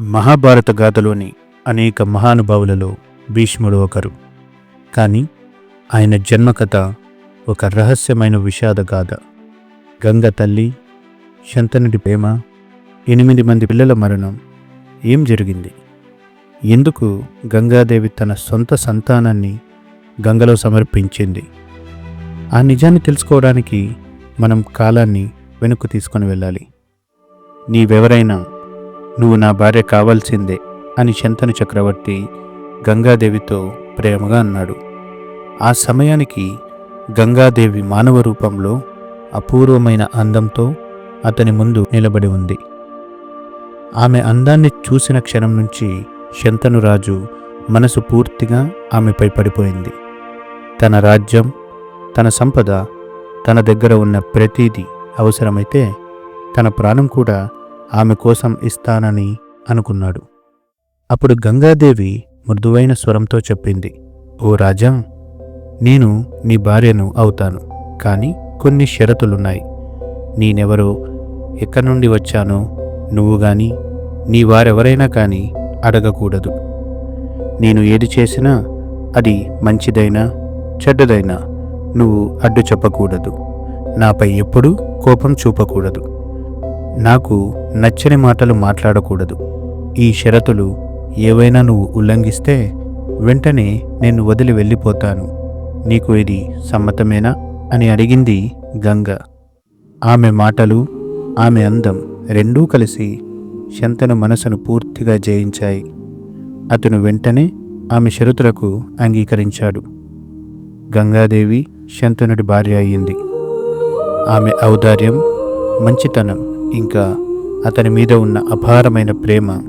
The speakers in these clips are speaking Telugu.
మహాభారత గాథలోని అనేక మహానుభావులలో భీష్ముడు ఒకరు. కానీ ఆయన జన్మకథ ఒక రహస్యమైన విషాద గాథ. గంగ తల్లి శంతనుడి ప్రేమ ఎనిమిది మంది పిల్లల మరణం ఏం జరిగింది? ఎందుకు గంగాదేవి తన సొంత సంతానాన్ని గంగలో సమర్పించింది? ఆ నిజాన్ని తెలుసుకోవడానికి మనం కాలాన్ని వెనక్కు తీసుకొని వెళ్ళాలి. నీవెవరైనా నువ్వు నా భార్య కావాల్సిందే అని శంతను చక్రవర్తి గంగాదేవితో ప్రేమగా అన్నాడు. ఆ సమయానికి గంగాదేవి మానవ రూపంలో అపూర్వమైన అందంతో అతని ముందు నిలబడి ఉంది. ఆమె అందాన్ని చూసిన క్షణం నుంచి శంతను రాజు మనసు పూర్తిగా ఆమెపై పడిపోయింది. తన రాజ్యం తన సంపద తన దగ్గర ఉన్న ప్రతీది అవసరమైతే తన ప్రాణం కూడా ఆమె కోసం ఇస్తానని అనుకున్నాడు. అప్పుడు గంగాదేవి మృదువైన స్వరంతో చెప్పింది ఓ రాజా నేను నీ భార్యను అవుతాను. కానీ కొన్ని షరతులున్నాయి. నేనెవరో ఎక్కడి నుండి వచ్చానో నువ్వు గాని నీ వారెవరైనా కానీ అడగకూడదు. నేను ఏది చేసినా అది మంచిదైనా చెడ్డదైనా నువ్వు అడ్డు చెప్పకూడదు. నాపై ఎప్పుడూ కోపం చూపకూడదు. నాకు నచ్చని మాటలు మాట్లాడకూడదు. ఈ షరతులు ఏవైనా నువ్వు ఉల్లంఘిస్తే వెంటనే నేను వదిలి వెళ్ళిపోతాను. నీకు ఇది సమ్మతమేనా? అని అడిగింది గంగ. ఆమె మాటలు ఆమె అందం రెండూ కలిసి శంతను మనసును పూర్తిగా జయించాయి. అతను వెంటనే ఆమె షరతులకు అంగీకరించాడు. గంగాదేవి శంతనుడి భార్య అయ్యింది. ఆమె ఔదార్యం మంచితనం ఇంకా అతని మీద ఉన్న అపారమైన ప్రేమ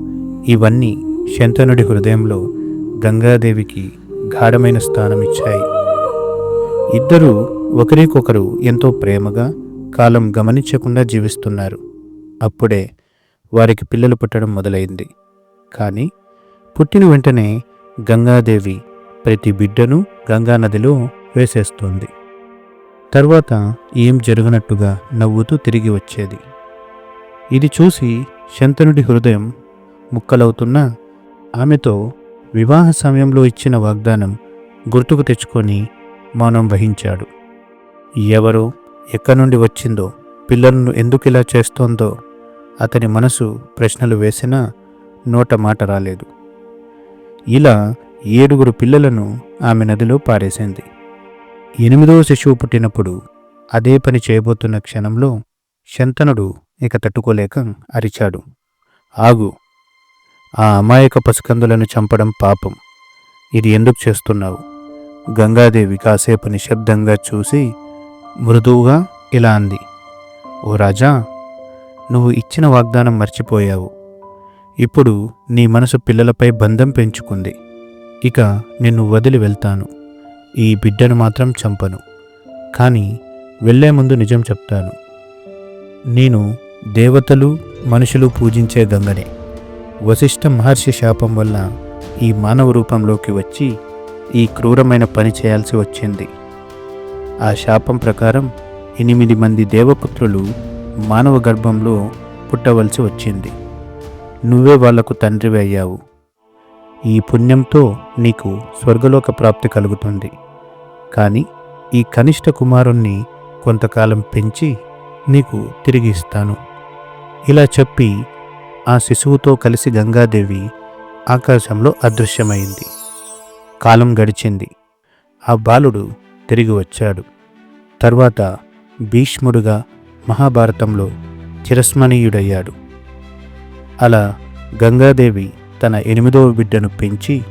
ఇవన్నీ శంతనుడి హృదయంలో గంగాదేవికి గాఢమైన స్థానం ఇచ్చాయి ఇద్దరూ ఒకరికొకరు ఎంతో ప్రేమగా కాలం గమనించకుండా జీవిస్తున్నారు. అప్పుడే వారికి పిల్లలు పుట్టడం మొదలైంది. కానీ పుట్టిన వెంటనే గంగాదేవి ప్రతి బిడ్డను గంగానదిలో వేసేస్తోంది. తర్వాత ఏం జరగనట్టుగా నవ్వుతూ తిరిగి వచ్చేది. ఇది చూసి శంతనుడి హృదయం ముక్కలవుతున్నా ఆమెతో వివాహ సమయంలో ఇచ్చిన వాగ్దానం గుర్తుకు తెచ్చుకొని మౌనం వహించాడు. ఎవరో ఎక్కడి నుండి వచ్చిందో పిల్లలను ఎందుకు ఇలా చేస్తోందో అతని మనసు ప్రశ్నలు వేసినా నోట మాట రాలేదు. ఇలా ఏడుగురు పిల్లలను ఆమె నదిలో పారేసింది. ఎనిమిదవ శిశువు పుట్టినప్పుడు అదే పని చేయబోతున్న క్షణంలో శంతనుడు ఇక తట్టుకోలేక అరిచాడు. ఆగు. ఆ అమాయక పసికందులను చంపడం పాపం. ఇది ఎందుకు చేస్తున్నావు? గంగాదేవి కాసేపు నిశ్శబ్దంగా చూసి మృదువుగా ఇలా అంది. ఓ రాజా నువ్వు ఇచ్చిన వాగ్దానం మర్చిపోయావు. ఇప్పుడు నీ మనసు పిల్లలపై బంధం పెంచుకుంది. ఇక నిన్ను వదిలి వెళ్తాను. ఈ బిడ్డను మాత్రం చంపను. కానీ వెళ్ళే ముందు నిజం చెప్తాను. నేను దేవతలు మనుషులు పూజించే గంగనే. వశిష్ఠ మహర్షి శాపం వల్ల ఈ మానవ రూపంలోకి వచ్చి ఈ క్రూరమైన పని చేయాల్సి వచ్చింది. ఆ శాపం ప్రకారం ఎనిమిది మంది దేవపుత్రులు మానవ గర్భంలో పుట్టవలసి వచ్చింది. నువ్వే వాళ్ళకు తండ్రివి అయ్యావు. ఈ పుణ్యంతో నీకు స్వర్గలోక ప్రాప్తి కలుగుతుంది. కానీ ఈ కనిష్ట కుమారుణ్ణి కొంతకాలం పెంచి నీకు తిరిగి ఇస్తాను. ఇలా చెప్పి ఆ శిశువుతో కలిసి గంగాదేవి ఆకాశంలో అదృశ్యమైంది. కాలం గడిచింది. ఆ బాలుడు తిరిగి వచ్చాడు. తర్వాత భీష్ముడుగా మహాభారతంలో చిరస్మణీయుడయ్యాడు అలా గంగాదేవి తన ఎనిమిదవ బిడ్డను పెంచి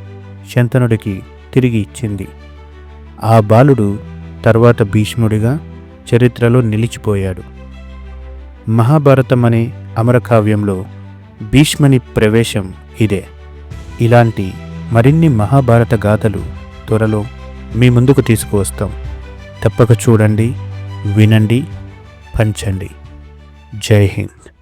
శంతనుడికి తిరిగి ఇచ్చింది. ఆ బాలుడు తర్వాత భీష్ముడిగా చరిత్రలో నిలిచిపోయాడు. మహాభారతం అనే అమరకావ్యంలో భీష్మని ప్రవేశం ఇదే. ఇలాంటి మరిన్ని మహాభారత గాథలు త్వరలో మీ ముందుకు తీసుకువస్తాం. తప్పక చూడండి వినండి పంచండి. జై హింద్.